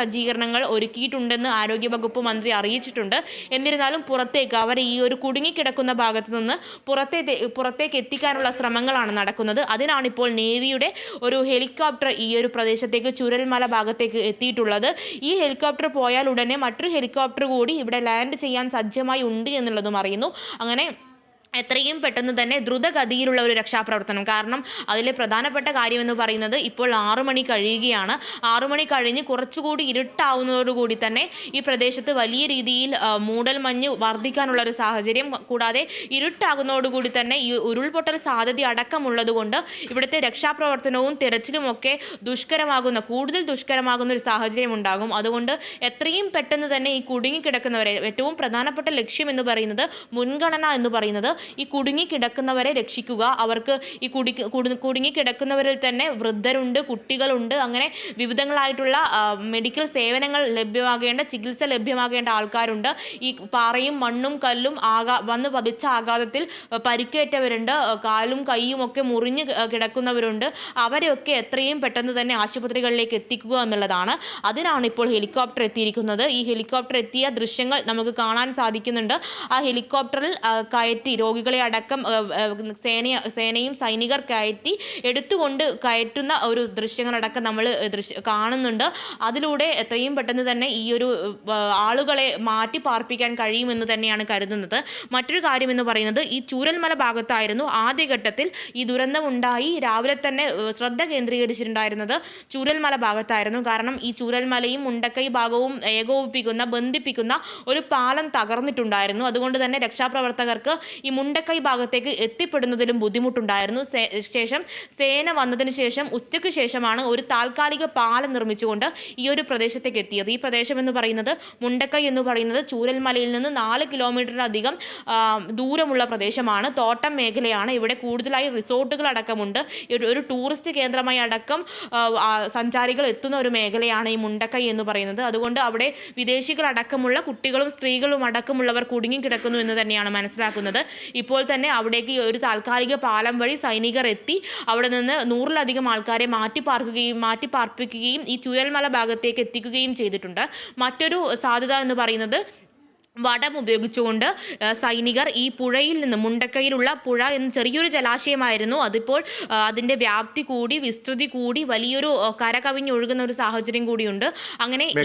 സജ്ജീകരണങ്ങൾ ഒരുക്കിയിട്ടുണ്ടെന്ന് ആരോഗ്യവകുപ്പ് മന്ത്രി അറിയിച്ചിട്ടുണ്ട്. എന്നിരുന്നാലും പുറത്തേക്ക് അവരെ ഈ ഒരു കുടുങ്ങിക്കിടക്കുന്ന ഭാഗത്ത് നിന്ന് പുറത്തേ പുറത്തേക്ക് എത്തിക്കാനുള്ള ശ്രമങ്ങളാണ് നടക്കുന്നത്. അതിനാണ് ഇപ്പോൾ നേവിയുടെ ഒരു ഹെലികോപ്റ്റർ ഈ ഒരു പ്രദേശത്തേക്ക് ചുരൽമല ഭാഗത്തേക്ക് എത്തിയിട്ടുള്ളത്. ഈ ഹെലികോപ്റ്റർ പോയാൽ ഉടനെ മറ്റൊരു ഹെലികോപ്റ്റർ കൂടി ഇവിടെ ലാൻഡ് ചെയ്യാൻ സജ്ജമായി ഉണ്ട് എന്നുള്ളതും അറിയുന്നു. അങ്ങനെ എത്രയും പെട്ടെന്ന് തന്നെ ദ്രുതഗതിയിലുള്ള ഒരു രക്ഷാപ്രവർത്തനം. കാരണം അതിലെ പ്രധാനപ്പെട്ട കാര്യമെന്ന് പറയുന്നത് ഇപ്പോൾ ആറു മണി കഴിയുകയാണ്. ആറു മണി കഴിഞ്ഞ് കുറച്ചുകൂടി ഇരുട്ടാവുന്നതോടുകൂടി തന്നെ ഈ പ്രദേശത്ത് വലിയ രീതിയിൽ മൂടൽമഞ്ഞ് വർദ്ധിക്കാനുള്ള ഒരു സാഹചര്യം കൂടാതെ ഇരുട്ടാകുന്നതോടുകൂടി തന്നെ ഈ ഉരുൾപൊട്ടൽ സാധ്യത അടക്കമുള്ളതുകൊണ്ട് ഇവിടുത്തെ രക്ഷാപ്രവർത്തനവും തിരച്ചിലുമൊക്കെ ദുഷ്കരമാകുന്ന കൂടുതൽ ദുഷ്കരമാകുന്ന ഒരു സാഹചര്യം ഉണ്ടാകും. അതുകൊണ്ട് എത്രയും പെട്ടെന്ന് തന്നെ ഈ കുടുങ്ങിക്കിടക്കുന്നവരെ ഏറ്റവും പ്രധാനപ്പെട്ട ലക്ഷ്യം എന്ന് പറയുന്നത് മുൻഗണന എന്ന് പറയുന്നത് ഈ കുടുങ്ങിക്കിടക്കുന്നവരെ രക്ഷിക്കുക. അവർക്ക് ഈ കുടി കുടു- കുടുങ്ങിക്കിടക്കുന്നവരിൽ തന്നെ വൃദ്ധരുണ്ട് കുട്ടികളുണ്ട്. അങ്ങനെ വിവിധങ്ങളായിട്ടുള്ള മെഡിക്കൽ സേവനങ്ങൾ ലഭ്യമാകേണ്ട ചികിത്സ ലഭ്യമാകേണ്ട ആൾക്കാരുണ്ട്. ഈ പാറയും മണ്ണും കല്ലും ആകാ വന്ന് പതിച്ച ആഘാതത്തിൽ പരിക്കേറ്റവരുണ്ട്. കാലും കൈയും ഒക്കെ മുറിഞ്ഞ് കിടക്കുന്നവരുണ്ട്. അവരെയൊക്കെ എത്രയും പെട്ടെന്ന് തന്നെ ആശുപത്രികളിലേക്ക് എത്തിക്കുക എന്നുള്ളതാണ്. അതിനാണ് ഇപ്പോൾ ഹെലികോപ്റ്റർ എത്തിയിരിക്കുന്നത്. ഈ ഹെലികോപ്റ്റർ എത്തിയ ദൃശ്യങ്ങൾ നമുക്ക് കാണാൻ സാധിക്കുന്നുണ്ട്. ആ ഹെലികോപ്റ്ററിൽ കയറ്റി രോഗികളെ അടക്കം സേന സേനയും സൈനികർ കയറ്റി എടുത്തുകൊണ്ട് കയറ്റുന്ന ഒരു ദൃശ്യങ്ങളടക്കം നമ്മൾ ദൃശ്യ കാണുന്നുണ്ട്. അതിലൂടെ എത്രയും പെട്ടെന്ന് തന്നെ ഈ ഒരു ആളുകളെ മാറ്റി പാർപ്പിക്കാൻ കഴിയുമെന്ന് തന്നെയാണ് കരുതുന്നത്. മറ്റൊരു കാര്യം എന്ന് പറയുന്നത് ഈ ചൂരൽമല ഭാഗത്തായിരുന്നു ആദ്യഘട്ടത്തിൽ ഈ ദുരന്തം ഉണ്ടായി രാവിലെ തന്നെ ശ്രദ്ധ കേന്ദ്രീകരിച്ചിട്ടുണ്ടായിരുന്നത് ചൂരൽമല ഭാഗത്തായിരുന്നു. കാരണം ഈ ചൂരൽമലയും മുണ്ടക്കൈ ഭാഗവും ഏകോപിപ്പിക്കുന്ന ബന്ധിപ്പിക്കുന്ന ഒരു പാലം തകർന്നിട്ടുണ്ടായിരുന്നു. അതുകൊണ്ട് തന്നെ രക്ഷാപ്രവർത്തകർക്ക് ഈ മുണ്ടക്കൈ ഭാഗത്തേക്ക് എത്തിപ്പെടുന്നതിലും ബുദ്ധിമുട്ടുണ്ടായിരുന്നു. ശേഷം സേന വന്നതിന് ശേഷം ഉച്ചയ്ക്ക് ശേഷമാണ് ഒരു താൽക്കാലിക പാലം നിർമ്മിച്ചുകൊണ്ട് ഈ ഒരു പ്രദേശത്തേക്ക് എത്തിയത്. ഈ പ്രദേശം എന്ന് പറയുന്നത് മുണ്ടക്കൈ എന്ന് പറയുന്നത് ചൂരൽമലയിൽ നിന്ന് നാല് കിലോമീറ്ററിലധികം ദൂരമുള്ള പ്രദേശമാണ്. തോട്ടം മേഖലയാണ്. ഇവിടെ കൂടുതലായി റിസോർട്ടുകൾ അടക്കമുണ്ട്. ഒരു ടൂറിസ്റ്റ് കേന്ദ്രമായി അടക്കം സഞ്ചാരികൾ എത്തുന്ന ഒരു മേഖലയാണ് ഈ മുണ്ടക്കൈ എന്ന് പറയുന്നത്. അതുകൊണ്ട് അവിടെ വിദേശികളടക്കമുള്ള കുട്ടികളും സ്ത്രീകളും അടക്കമുള്ളവർ കുടുങ്ങിക്കിടക്കുന്നു എന്ന് തന്നെയാണ് മനസ്സിലാക്കുന്നത്. ഇപ്പോൾ തന്നെ അവിടേക്ക് ഒരു താൽക്കാലിക പാലം വഴി സൈനികർ എത്തി. അവിടെ നിന്ന് നൂറിലധികം ആൾക്കാരെ മാറ്റി പാർക്കുകയും മാറ്റി പാർപ്പിക്കുകയും ഈ ചുഴൽമല ഭാഗത്തേക്ക് എത്തിക്കുകയും ചെയ്തിട്ടുണ്ട്. മറ്റൊരു സാധ്യത എന്ന് പറയുന്നത് വടം ഉപയോഗിച്ചുകൊണ്ട് സൈനികർ ഈ പുഴയിൽ നിന്ന് മുണ്ടക്കൈയിലുള്ള പുഴ എന്ന ചെറിയൊരു ജലാശയമായിരുന്നു. അതിപ്പോൾ അതിന്റെ വ്യാപ്തി കൂടി വിസ്തൃതി കൂടി വലിയൊരു കര കവിഞ്ഞൊഴുകുന്ന ഒരു സാഹചര്യം കൂടിയുണ്ട്. അങ്ങനെ